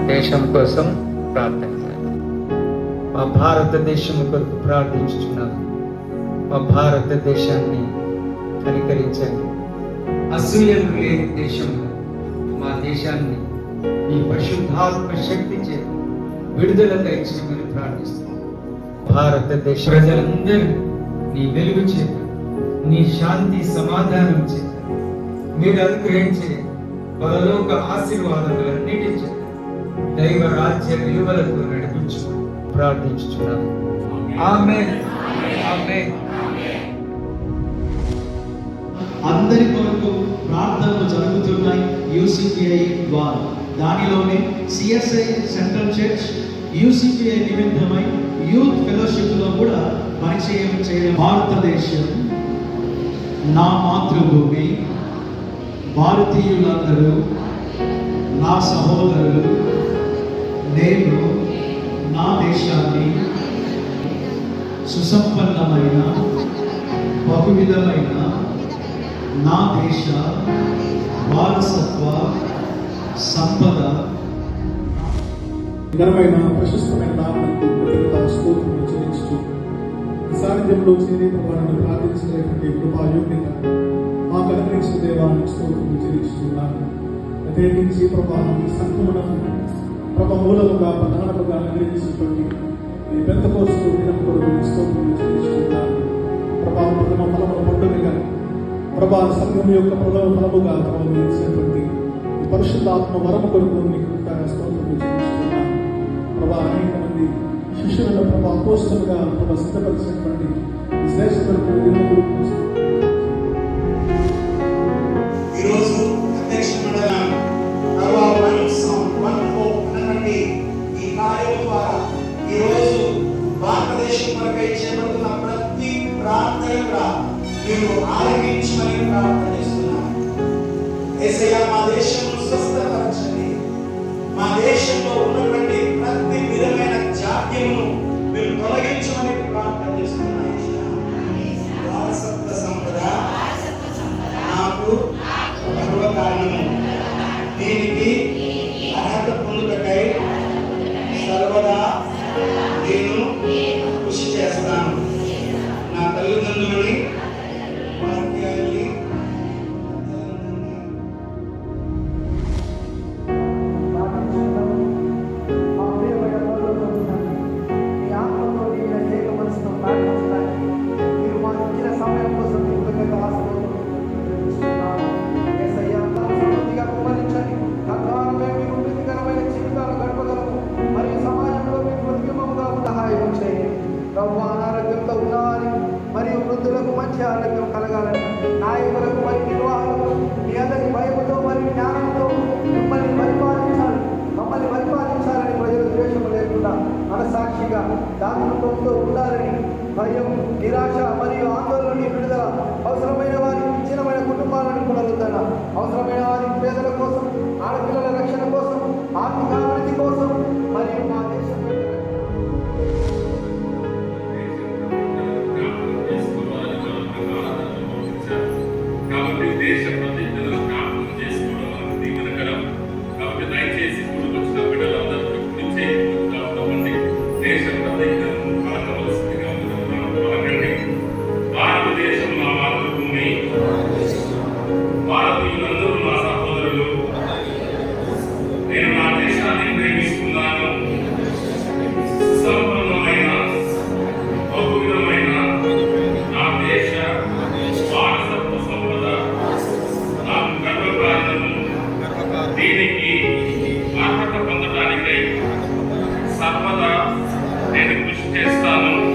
దేశం కోసం ప్రార్థన మా భారతదేశం కొరకు ప్రార్థించుచున్నాను మా భారతదేశాన్ని కనికరించండి. అసూయలు లేని దేశంలో మా దేశాన్ని మీ పరిశుద్ధాత్మ శక్తి చే విడుదల దయచేయమని ప్రార్థిస్తున్నాం. భారతదేశ ప్రజలందరూ నీ వెలుగు చేత నీ శాంతి సమాధానం చేత మీరు అనుగ్రహించే పరలోక ఆశీర్వాదములన్నిటి చేత దైవ రాజ్య విలువలకు నడిపించు. ప్రార్థించుచున్నాను ఆమె ఆమె అందరి కొరకు ప్రార్థనలు జరుగుతున్నాయి. యూసిపిఐ ద్వారా దానిలోనే సిఎస్ఐ సెంట్రల్ చర్చ్ యూసిపిఐ నిమిత్తమై యూత్ ఫెలోషిప్లో కూడా పరిచయం చేయడం భారతదేశం నా మాతృభూమి భారతీయులందరూ నా సహోదరులు నేను నా దేశాన్ని సుసంపన్నమైన బహువిధమైన నా దేశ వారసత్వ సంపద ఘనమైన ప్రశస్తమైన నామకు కృతజ్ఞత స్తోత్రం సాన్నిధ్యంలో చేరే వారిని ప్రార్థించలేటువంటి కృపా యోగ్యత మాకు అనుగ్రహించిన దేవాలను స్తోత్రం చెల్లించుతున్నాను ప్రేమించి ప్రభా ఈ సంక్రమణం ప్రభ మూలముగా ప్రధానముగా అనుగ్రహించినటువంటి మీ పెద్ద కోసం దినం కొరకు స్తోత్రం చెల్లించుతున్నాను ప్రభావం ప్రథమ ఫలముల పండుగగా ప్రభా సంఘం యొక్క ప్రథమ ఫలముగా ప్రభావించినటువంటి ఈ పరిశుద్ధాత్మ వరము కొరకు మీకు స్తోత్రం చెల్లించుతున్నాను ప్రభా అనేక మంది శిష్యులను ప్రభా అపోస్తులుగా ప్రభా సిద్ధపరిచినటువంటి ఈ మీరు ఆలకించమని ప్రార్థన చేస్తున్నాను ఏసయ్య మా దేశంలో స్వస్థపరచండి. మా దేశంలో ఉన్నటువంటి ప్రతి విధమైన జాత్యమును మీరు తొలగించమని ప్రార్థన చేస్తున్నాను వారసత్వ సంపద నాకు గర్వకారణము దీనికి అర్హత పొందుటకై సర్వదా నేను కృషి చేస్తాను. వృద్ధులకు కలగాలని నాయకులకు మరియు నిర్వాహకులకు మీ అందరి భయముతో మరియు జ్ఞానంతో మిమ్మల్ని పరిపాలించాలి మమ్మల్ని పరిపాలించాలని ప్రజలు ద్వేషం లేకుండా మనసాక్షిగా దాతృత్వంతో ఉండాలని భయం నిరాశ మరియు ఆందోళన విడుదల అవసరమైన వారి విచ్ఛిన్నమైన కుటుంబాలను కూడా తప్పక నేను కృషి చేస్తాను.